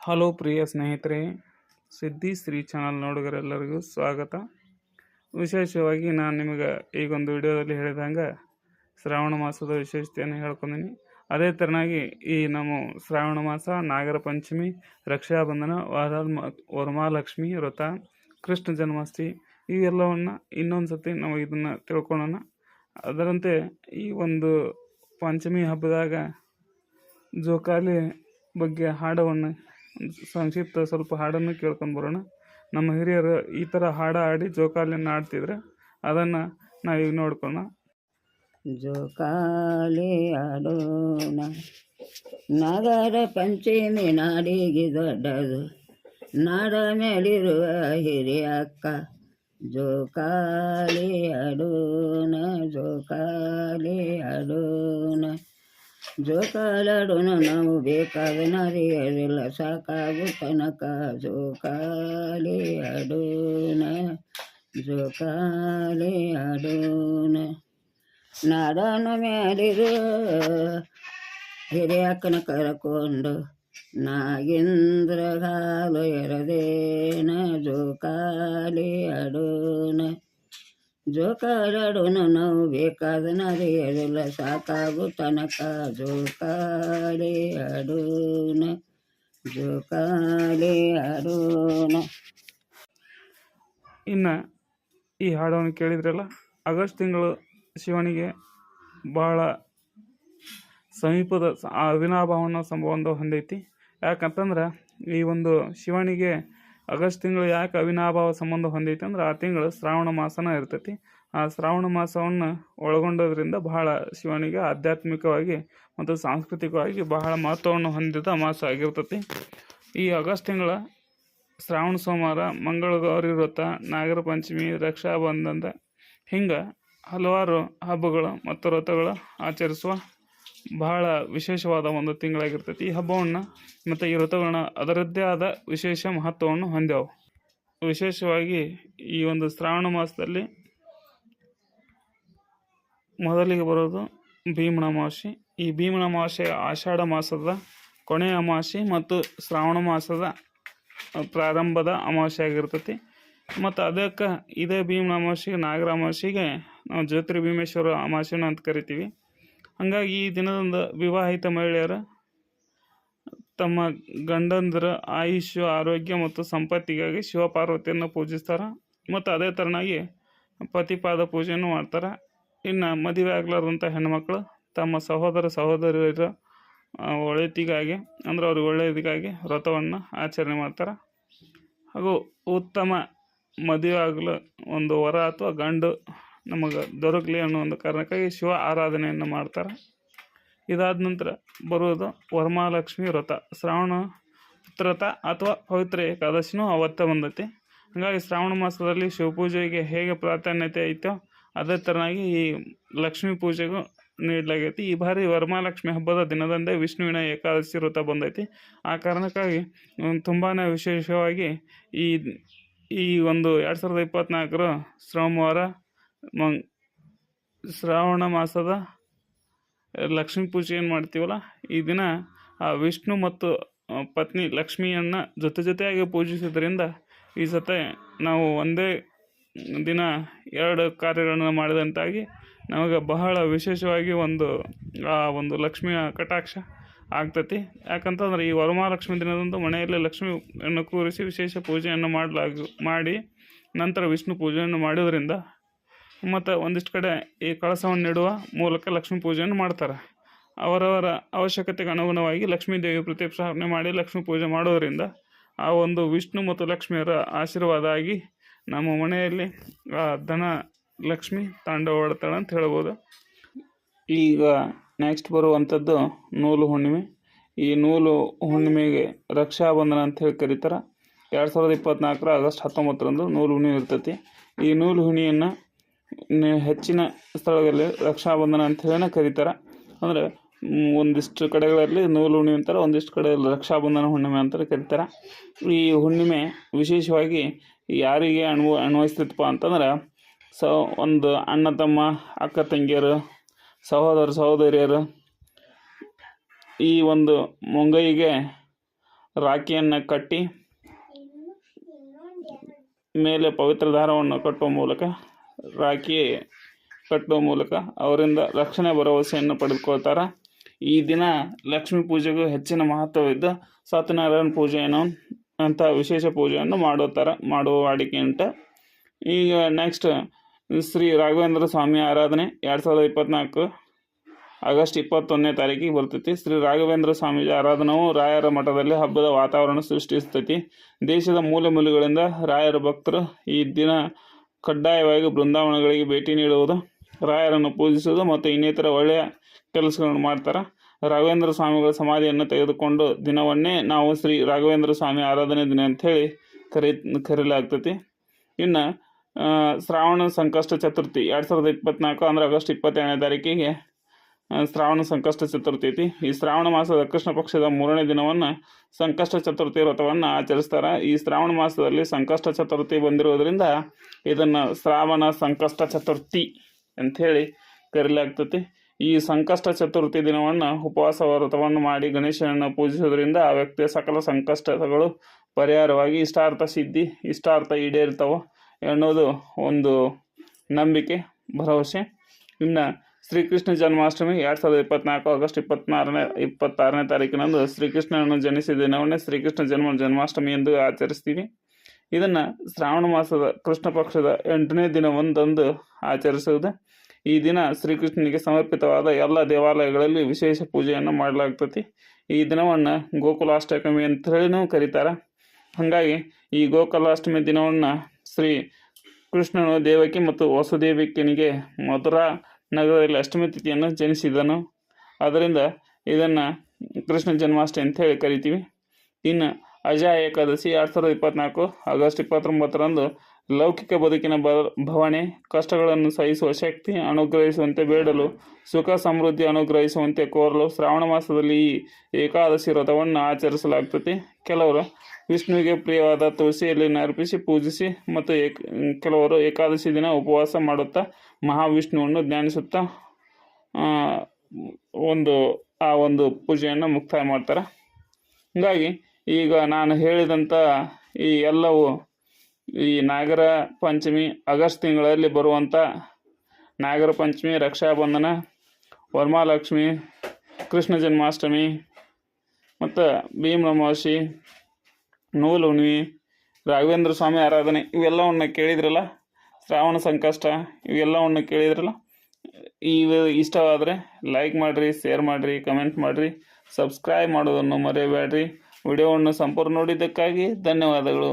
Hello ಪ್ರಿಯ ಸ್ನೇಹಿತರೆ, ಸಿದ್ಧಿ Shri channel ನೋಡುಗರೆಲ್ಲರಿಗೂ ಸ್ವಾಗತ. ವಿಶೇಷವಾಗಿ ನಾನು ನಿಮಗೆ ಈಗೊಂದು ವಿಡಿಯೋದಲ್ಲಿ ಹೇಳಿದಂಗೆ ಶ್ರಾವಣ ಮಾಸದ ವಿಶೇಷತೆಯನ್ನು ಹೇಳ್ಕೊಂಡಿನಿ ಅದೇ ಥರನಾಗಿ ಈ ನಮ್ಮ ಶ್ರಾವಣ ಮಾಸ ನಾಗರ ಪಂಚಮಿ ರಕ್ಷಾಬಂಧನ ವರಮ ವರಮಹಾಲಕ್ಷ್ಮಿ ವ್ರತ, ಕೃಷ್ಣ ಜನ್ಮಾಷ್ಟಮಿ ಇವೆಲ್ಲವನ್ನು ಇನ್ನೊಂದು ಸತಿ ನಾವು ಇದನ್ನು ತಿಳ್ಕೊಳ್ಳೋಣ ಅದರಂತೆ ಈ ಒಂದು ಪಂಚಮಿ ಹಬ್ಬದಾಗ ಜೋಕಾಲಿ ಬಗ್ಗೆ ಹಾಡವನ್ನು ಸಂಕ್ಷಿಪ್ತ ಸ್ವಲ್ಪ ಹಾಡನ್ನು ಕೇಳ್ಕೊಂಡು ಬರೋಣ. ನಮ್ಮ ಹಿರಿಯರು ಈ ಥರ ಹಾಡು ಹಾಡಿ ಜೋಕಾಲಿಯನ್ನು ಆಡ್ತಿದ್ರೆ ಅದನ್ನು ನಾವೀಗ ನೋಡ್ಕೊಳ್ಳೋಣ ಜೋಕಾಲಿ ಆಡೋಣ. ನಗರ ಪಂಚಮಿ ನಾಡಿಗೆ ದೊಡ್ಡದು. ನಾಡ ಮೇಲಿರುವ ಹಿರಿಯ ಅಕ್ಕ. ಜೋಕಾಲಿ ಆಡೋಣ ಜೋಕಾಲಿ ಆಡೋಣ. ಜೋಕಾಲಾಡೋಣ ನಾವು ಬೇಕಾದ ನಾರಿಯರಿಲ್ಲ ಸಾಕಾಗು ತನಕ ಜೋಕಾಲಿ ಆಡೋಣ ಜೋಕಾಲಿ ಆಡೋಣ ನಾಡನ ಮೇಲಿರು ಹಿರಿಯಕ್ಕನ ಕರಕೊಂಡು ನಾಗೇಂದ್ರ ಹಾಲು ಎರದೇನ ಜೋಕಾಲಿ ಆಡೋಣ ಜೋಕಾಲಾಡೋಣ ನಾವು ಬೇಕಾದ ನಾರಿಯಲ್ಲ ಸಾಕಾಗು ತನಕ ಜೋಕಾಲೆ ಆಡೋಣ ಜೋಕಾಲೆ ಆಡೋಣ ಇನ್ನು ಈ ಹಾಡನ್ನು ಕೇಳಿದ್ರಲ್ಲ, ಆಗಸ್ಟ್ ತಿಂಗಳು ಶಿವನಿಗೆ ಭಾಳ ಸಮೀಪದ ಅವಿನಾಭಾವನ ಸಂಬಂಧ ಹೊಂದೈತಿ. ಯಾಕಂತಂದ್ರೆ ಈ ಒಂದು ಶಿವನಿಗೆ ಆಗಸ್ಟ್ ತಿಂಗಳು ಯಾಕೆ ಅವಿನಾಭಾವ ಸಂಬಂಧ ಹೊಂದೈತೆ ಅಂದ್ರೆ ಆ ತಿಂಗಳು ಶ್ರಾವಣ ಮಾಸನ ಇರ್ತೈತಿ. ಆ ಶ್ರಾವಣ ಮಾಸವನ್ನು ಒಳಗೊಂಡೋದ್ರಿಂದ ಬಹಳ ಶಿವನಿಗೆ ಆಧ್ಯಾತ್ಮಿಕವಾಗಿ ಮತ್ತು ಸಾಂಸ್ಕೃತಿಕವಾಗಿ ಬಹಳ ಮಹತ್ವವನ್ನು ಹೊಂದಿದ ಮಾಸ ಆಗಿರ್ತೈತಿ. ಈ ಆಗಸ್ಟ್ ತಿಂಗಳ ಶ್ರಾವಣ ಸೋಮವಾರ ಮಂಗಳಗೌರಿ ವ್ರತ, ನಾಗರ ಪಂಚಮಿ ರಕ್ಷಾಬಂಧನ ಹಿಂಗೆ ಹಲವಾರು ಹಬ್ಬಗಳು ಮತ್ತು ವ್ರತಗಳು ಆಚರಿಸುವ ಬಹಳ ವಿಶೇಷವಾದ ಒಂದು ತಿಂಗಳಾಗಿರ್ತೈತಿ. ಈ ಹಬ್ಬವನ್ನು ಮತ್ತು ಈ ಋತುಗಳನ್ನ ಅದರದ್ದೇ ಆದ ವಿಶೇಷ ಮಹತ್ವವನ್ನು ಹೊಂದ್ಯಾವು. ವಿಶೇಷವಾಗಿ ಈ ಒಂದು ಶ್ರಾವಣ ಮಾಸದಲ್ಲಿ ಮೊದಲಿಗೆ ಬರೋದು ಭೀಮಣ ಮಾಸಿ ಈ ಭೀಮಣ ಅಮಾವಾಸ್ಯೆ ಆಷಾಢ ಮಾಸದ ಕೊನೆಯ ಅಮಾವಾಸ್ಯೆ ಮತ್ತು ಶ್ರಾವಣ ಮಾಸದ ಪ್ರಾರಂಭದ ಅಮಾವಾಸ್ಯೆ ಆಗಿರ್ತೈತಿ. ಮತ್ತು ಅದಕ್ಕೆ ಇದೇ ಭೀಮಣ ಅಮಾವಾಸ್ಯೆಗೆ ನಾಗರ ಅಮಾವಾಸ್ಯೆಗೆ ನಾವು ಜ್ಯೋತಿರ್ಭೀಮೇಶ್ವರ ಅಮಾವಾಸ್ಯೆನ ಅಂತ ಕರಿತೀವಿ. ಹಾಗಾಗಿ ಈ ದಿನದಂದು ವಿವಾಹಿತ ಮಹಿಳೆಯರು ತಮ್ಮ ಗಂಡಂದರ ಆಯುಷ್ಯ, ಆರೋಗ್ಯ ಮತ್ತು ಸಂಪತ್ತಿಗಾಗಿ ಶಿವಪಾರ್ವತಿಯನ್ನು ಪೂಜಿಸ್ತಾರೆ. ಮತ್ತು ಅದೇ ಥರನಾಗಿ ಪತಿಪಾದ ಪೂಜೆಯನ್ನು ಮಾಡ್ತಾರೆ. ಇನ್ನು ಮದುವೆ ಆಗ್ಲಾರ್ದಂಥ ಹೆಣ್ಮಕ್ಳು ತಮ್ಮ ಸಹೋದರ ಸಹೋದರಿಯರ ಒಳಿತಿಗಾಗಿ, ಅಂದ್ರೆ ಅವ್ರಿಗೆ ಒಳ್ಳೆಯದಿಗಾಗಿ ವ್ರತವನ್ನು ಆಚರಣೆ ಮಾಡ್ತಾರೆ. ಹಾಗೂ ಉತ್ತಮ ಮದುವೆ ಆಗಲು ಒಂದು ವರ ಅಥವಾ ಗಂಡು ನಮಗೆ ದೊರಕಲಿ ಅನ್ನೋ ಒಂದು ಕಾರಣಕ್ಕಾಗಿ ಶಿವ ಆರಾಧನೆಯನ್ನು ಮಾಡ್ತಾರೆ. ಇದಾದ ನಂತರ ಬರುವುದು ವರಮಹಾಲಕ್ಷ್ಮಿ ವ್ರತ. ಶ್ರಾವಣ ವ್ರತ ಅಥವಾ ಪವಿತ್ರ ಏಕಾದಶಿನೂ ಅವತ್ತ ಬಂದೈತಿ. ಹಾಗಾಗಿ ಶ್ರಾವಣ ಮಾಸದಲ್ಲಿ ಶಿವಪೂಜೆಗೆ ಹೇಗೆ ಪ್ರಾಧಾನ್ಯತೆ ಐತೋ ಅದೇ ಥರನಾಗಿ ಈ ಲಕ್ಷ್ಮೀ ಪೂಜೆಗೂ ನೀಡಲಾಗೈತಿ. ಈ ಬಾರಿ ವರಮಹಾಲಕ್ಷ್ಮಿ ಹಬ್ಬದ ದಿನದಂದೇ ವಿಷ್ಣುವಿನ ಏಕಾದಶಿ ವ್ರತ ಬಂದೈತಿ. ಆ ಕಾರಣಕ್ಕಾಗಿ ತುಂಬಾ ವಿಶೇಷವಾಗಿ ಈ ಈ ಒಂದು ಎರಡು ಸಾವಿರದ ಇಪ್ಪತ್ತ್ನಾಲ್ಕರ ಸೋಮವಾರ ಮಂಗ್ ಶ್ರಾವಣ ಮಾಸದ ಲಕ್ಷ್ಮೀ ಪೂಜೆ ಏನು ಮಾಡ್ತೀವಲ್ಲ, ಈ ದಿನ ಆ ವಿಷ್ಣು ಮತ್ತು ಪತ್ನಿ ಲಕ್ಷ್ಮಿಯನ್ನು ಜೊತೆ ಜೊತೆಯಾಗಿ ಪೂಜಿಸೋದ್ರಿಂದ ಈ ಸತೆ ನಾವು ಒಂದೇ ದಿನ ಎರಡು ಕಾರ್ಯಗಳನ್ನು ಮಾಡಿದಂತಾಗಿ ನಮಗೆ ಬಹಳ ವಿಶೇಷವಾಗಿ ಒಂದು, ಆ, ಒಂದು ಲಕ್ಷ್ಮಿಯ ಕಟಾಕ್ಷ ಆಗ್ತತಿ. ಯಾಕಂತಂದ್ರೆ ಈ ವರಮಹಾಲಕ್ಷ್ಮಿ ದಿನದಂದು ಮನೆಯಲ್ಲಿ ಲಕ್ಷ್ಮಿಯನ್ನು ಕೂರಿಸಿ ವಿಶೇಷ ಪೂಜೆಯನ್ನು ಮಾಡಲಾಗ, ಮಾಡಿ ನಂತರ ವಿಷ್ಣು ಪೂಜೆಯನ್ನು ಮಾಡೋದ್ರಿಂದ ಮತ್ತು ಒಂದಿಷ್ಟು ಕಡೆ ಈ ಕಳಸವನ್ನು ನೀಡುವ ಮೂಲಕ ಲಕ್ಷ್ಮೀ ಪೂಜೆಯನ್ನು ಮಾಡ್ತಾರೆ. ಅವರವರ ಅವಶ್ಯಕತೆಗೆ ಅನುಗುಣವಾಗಿ ಲಕ್ಷ್ಮೀ ದೇವಿ ಪ್ರತಿಷ್ಠಾಪನೆ ಮಾಡಿ ಲಕ್ಷ್ಮೀ ಪೂಜೆ ಮಾಡೋದರಿಂದ ಆ ಒಂದು ವಿಷ್ಣು ಮತ್ತು ಲಕ್ಷ್ಮಿಯರ ಆಶೀರ್ವಾದ ಆಗಿ ನಮ್ಮ ಮನೆಯಲ್ಲಿ, ಆ, ಧನ ಲಕ್ಷ್ಮಿ ತಾಂಡವಾಡ್ತಾಳೆ ಅಂತ ಹೇಳ್ಬೋದು. ಈಗ ನೆಕ್ಸ್ಟ್ ಬರುವಂಥದ್ದು ನೂಲು ಹುಣ್ಣಿಮೆ. ಈ ನೂಲು ಹುಣ್ಣಿಮೆಗೆ ರಕ್ಷಾಬಂಧನ ಅಂತ ಹೇಳಿ ಕರೀತಾರೆ. ಎರಡು ಸಾವಿರದ ಇಪ್ಪತ್ತ್ನಾಲ್ಕರ ಆಗಸ್ಟ್ ಹತ್ತೊಂಬತ್ತರಂದು ನೂಲು ಹುಣ್ಣಿಮೆ ಇರ್ತೈತಿ. ಈ ನೂಲು ಹುಣ್ಣಿಮೆಯನ್ನು ನೆ- ಹೆಚ್ಚಿನ ಸ್ಥಳದಲ್ಲಿ ರಕ್ಷಾಬಂಧನ ಅಂತ ಹೇಳಿನ ಕರೀತಾರೆ. ಅಂದರೆ ಒಂದಿಷ್ಟು ಕಡೆಗಳಲ್ಲಿ ನೂಲು ಹುಣ್ಣಿಮೆ ಅಂತಾರೆ, ಒಂದಿಷ್ಟು ಕಡೆ ರಕ್ಷಾಬಂಧನ ಹುಣ್ಣಿಮೆ ಅಂತ ಕರೀತಾರೆ. ಈ ಹುಣ್ಣಿಮೆ ವಿಶೇಷವಾಗಿ ಯಾರಿಗೆ ಅನ್ವ ಅನ್ವಯಿಸ್ತೈತಪ್ಪ ಅಂತಂದ್ರೆ, ಸೊ, ಒಂದು ಅಣ್ಣ ತಮ್ಮ, ಅಕ್ಕ ತಂಗಿಯರು, ಸಹೋದರ ಸಹೋದರಿಯರು ಈ ಒಂದು ಮುಂಗೈಗೆ ರಾಖಿಯನ್ನು ಕಟ್ಟಿ, ಮೇಲೆ ಪವಿತ್ರ ದಾರವನ್ನು ಕಟ್ಟುವ ಮೂಲಕ ರಾಖಿ ಕಟ್ಟುವ ಮೂಲಕ ಅವರಿಂದ ರಕ್ಷಣೆ ಭರವಸೆಯನ್ನು ಪಡೆದುಕೊಳ್ತಾರೆ. ಈ ದಿನ ಲಕ್ಷ್ಮೀ ಪೂಜೆಗೂ ಹೆಚ್ಚಿನ ಮಹತ್ವವಿದ್ದು ಸತ್ಯನಾರಾಯಣ ಪೂಜೆಯನ್ನು ಅಂತ ವಿಶೇಷ ಪೂಜೆಯನ್ನು ಮಾಡುತ್ತಾರೆ, ಮಾಡುವ ವಾಡಿಕೆ ಅಂತ ಈಗ ನೆಕ್ಸ್ಟ್ ಶ್ರೀ ರಾಘವೇಂದ್ರ ಸ್ವಾಮಿ ಆರಾಧನೆ ಎರಡು ಸಾವಿರದ ಇಪ್ಪತ್ತ್ನಾಲ್ಕು ಆಗಸ್ಟ್ ಇಪ್ಪತ್ತೊಂದನೇ ತಾರೀಕಿಗೆ ಬರ್ತೈತಿ. ಶ್ರೀ ರಾಘವೇಂದ್ರ ಸ್ವಾಮೀಜಿ ಆರಾಧನವು ರಾಯರ ಮಠದಲ್ಲಿ ಹಬ್ಬದ ವಾತಾವರಣ ಸೃಷ್ಟಿಸ್ತೈತಿ. ದೇಶದ ಮೂಲೆ ಮೂಲೆಗಳಿಂದ ರಾಯರ ಭಕ್ತರು ಈ ದಿನ ಕಡ್ಡಾಯವಾಗಿ ಬೃಂದಾವನಗಳಿಗೆ ಭೇಟಿ ನೀಡುವುದು, ರಾಯರನ್ನು ಪೂಜಿಸುವುದು ಮತ್ತು ಇನ್ನಿತರ ಒಳ್ಳೆಯ ಕೆಲಸಗಳನ್ನು ಮಾಡ್ತಾರೆ. ರಾಘವೇಂದ್ರ ಸ್ವಾಮಿಗಳ ಸಮಾಧಿಯನ್ನು ತೆಗೆದುಕೊಂಡು ದಿನವನ್ನೇ ನಾವು ಶ್ರೀ ರಾಘವೇಂದ್ರ ಸ್ವಾಮಿ ಆರಾಧನೆ ದಿನ ಅಂಥೇಳಿ ಕರಿ, ಕರೀಲಾಗ್ತೈತಿ. ಇನ್ನು ಶ್ರಾವಣ ಸಂಕಷ್ಟ ಚತುರ್ಥಿ ಎರಡು ಸಾವಿರದ ಇಪ್ಪತ್ನಾಲ್ಕು ಅಂದರೆ ಆಗಸ್ಟ್ ಇಪ್ಪತ್ತೇಳನೇ ತಾರೀಕಿಗೆ ಶ್ರಾವಣ ಸಂಕಷ್ಟ ಚತುರ್ಥಿ ಐತಿ. ಈ ಶ್ರಾವಣ ಮಾಸದ ಕೃಷ್ಣ ಪಕ್ಷದ ಮೂರನೇ ದಿನವನ್ನು ಸಂಕಷ್ಟ ಚತುರ್ಥಿ ವ್ರತವನ್ನು ಆಚರಿಸ್ತಾರೆ. ಈ ಶ್ರಾವಣ ಮಾಸದಲ್ಲಿ ಸಂಕಷ್ಟ ಚತುರ್ಥಿ ಬಂದಿರೋದ್ರಿಂದ ಇದನ್ನು ಶ್ರಾವಣ ಸಂಕಷ್ಟ ಚತುರ್ಥಿ ಅಂಥೇಳಿ ಕರೀಲಾಗ್ತತಿ. ಈ ಸಂಕಷ್ಟ ಚತುರ್ಥಿ ದಿನವನ್ನು ಉಪವಾಸ ವ್ರತವನ್ನು ಮಾಡಿ ಗಣೇಶನನ್ನು ಪೂಜಿಸೋದ್ರಿಂದ ಆ ವ್ಯಕ್ತಿಯ ಸಕಲ ಸಂಕಷ್ಟಗಳು ಪರಿಹಾರವಾಗಿ ಇಷ್ಟಾರ್ಥ ಸಿದ್ಧಿ, ಇಷ್ಟಾರ್ಥ ಈಡೇರ್ತವೆ ಅನ್ನೋದು ಒಂದು ನಂಬಿಕೆ, ಭರವಸೆ. ಇನ್ನು ಶ್ರೀಕೃಷ್ಣ ಜನ್ಮಾಷ್ಟಮಿ ಎರಡು ಸಾವಿರದ ಇಪ್ಪತ್ನಾಲ್ಕು ಆಗಸ್ಟ್ ಇಪ್ಪತ್ನಾರನೇ, ಇಪ್ಪತ್ತಾರನೇ ತಾರೀಕಿನಂದು ಶ್ರೀಕೃಷ್ಣನನ್ನು ಜನಿಸಿದ ದಿನವನ್ನೇ ಶ್ರೀಕೃಷ್ಣ ಜನ್ಮ, ಜನ್ಮಾಷ್ಟಮಿ ಎಂದು ಆಚರಿಸ್ತೀವಿ. ಇದನ್ನು ಶ್ರಾವಣ ಮಾಸದ ಕೃಷ್ಣ ಪಕ್ಷದ ಎಂಟನೇ ದಿನವೊಂದಂದು ಆಚರಿಸುವುದು. ಈ ದಿನ ಶ್ರೀಕೃಷ್ಣನಿಗೆ ಸಮರ್ಪಿತವಾದ ಎಲ್ಲ ದೇವಾಲಯಗಳಲ್ಲಿ ವಿಶೇಷ ಪೂಜೆಯನ್ನು ಮಾಡಲಾಗ್ತತಿ. ಈ ದಿನವನ್ನು ಗೋಕುಲಾಷ್ಟಮಿ ಅಂತ ಹೇಳಿನೂ ಕರೀತಾರೆ. ಹಾಗಾಗಿ ಈ ಗೋಕುಲಾಷ್ಟಮಿ ದಿನವನ್ನು ಶ್ರೀ ಕೃಷ್ಣನು ದೇವಕಿ ಮತ್ತು ವಸುದೇವಿಕನಿಗೆ ಮಧುರಾ ನಗರದಲ್ಲಿ ಅಷ್ಟಮಿ ತಿಥಿಯನ್ನು ಜನಿಸಿದನು. ಅದರಿಂದ ಇದನ್ನು ಕೃಷ್ಣ ಜನ್ಮಾಷ್ಟಮಿ ಅಂತ ಹೇಳಿ ಕರಿತೀವಿ. ಇನ್ನು ಅಜಾ ಏಕಾದಶಿ ಎರಡು ಸಾವಿರದ ಇಪ್ಪತ್ನಾಲ್ಕು ಆಗಸ್ಟ್ ಇಪ್ಪತ್ತೊಂಬತ್ತರಂದು ಲೌಕಿಕ ಬದುಕಿನ ಬ ಭವಣೆ ಕಷ್ಟಗಳನ್ನು ಸಹಿಸುವ ಶಕ್ತಿ ಅನುಗ್ರಹಿಸುವಂತೆ ಬೇಡಲು, ಸುಖ ಸಮೃದ್ಧಿ ಅನುಗ್ರಹಿಸುವಂತೆ ಕೋರಲು ಶ್ರಾವಣ ಮಾಸದಲ್ಲಿ ಈ ಏಕಾದಶಿ ವ್ರತವನ್ನು ಆಚರಿಸಲಾಗ್ತದೆ. ಕೆಲವರು ವಿಷ್ಣುವಿಗೆ ಪ್ರಿಯವಾದ ತುಳಸಿ ಎಲೆಯನ್ನು ಅರ್ಪಿಸಿ ಪೂಜಿಸಿ ಮತ್ತು ಏಕ ಕೆಲವರು ಏಕಾದಶಿ ದಿನ ಉಪವಾಸ ಮಾಡುತ್ತಾ ಮಹಾವಿಷ್ಣುವನ್ನು ಧ್ಯಾನಿಸುತ್ತಾ ಒಂದು, ಆ ಒಂದು ಪೂಜೆಯನ್ನು ಮುಕ್ತಾಯ ಮಾಡ್ತಾರೆ. ಹೀಗಾಗಿ ಈಗ ನಾನು ಹೇಳಿದಂಥ ಈ ಎಲ್ಲವೂ ಈ ನಾಗರ ಪಂಚಮಿ, ಆಗಸ್ಟ್ ತಿಂಗಳಲ್ಲಿ ಬರುವಂಥ ನಾಗರ ಪಂಚಮಿ, ರಕ್ಷಾಬಂಧನ, ವರ್ಮಾಲಕ್ಷ್ಮಿ, ಕೃಷ್ಣ ಜನ್ಮಾಷ್ಟಮಿ ಮತ್ತು ಭೀಮ ಅಮಾವಾಸ್ಯೆ ನೂಲು ಹುಣ್ಣಿಮೆ ರಾಘವೇಂದ್ರ ಸ್ವಾಮಿ ಆರಾಧನೆ ಇವೆಲ್ಲವನ್ನು ಕೇಳಿದ್ರಲ್ಲ? ಶ್ರಾವಣ ಸಂಕಷ್ಟ ಇವೆಲ್ಲವನ್ನು ಕೇಳಿದ್ರಲ್ಲ? ಇವು ಇಷ್ಟವಾದರೆ ಲೈಕ್ ಮಾಡಿರಿ ಶೇರ್ ಮಾಡಿರಿ ಕಮೆಂಟ್ ಮಾಡಿರಿ ಸಬ್ಸ್ಕ್ರೈಬ್ ಮಾಡೋದನ್ನು ಮರೆಯಬೇಡ್ರಿ. ವಿಡಿಯೋವನ್ನು ಸಂಪೂರ್ಣ ನೋಡಿದ್ದಕ್ಕಾಗಿ ಧನ್ಯವಾದಗಳು.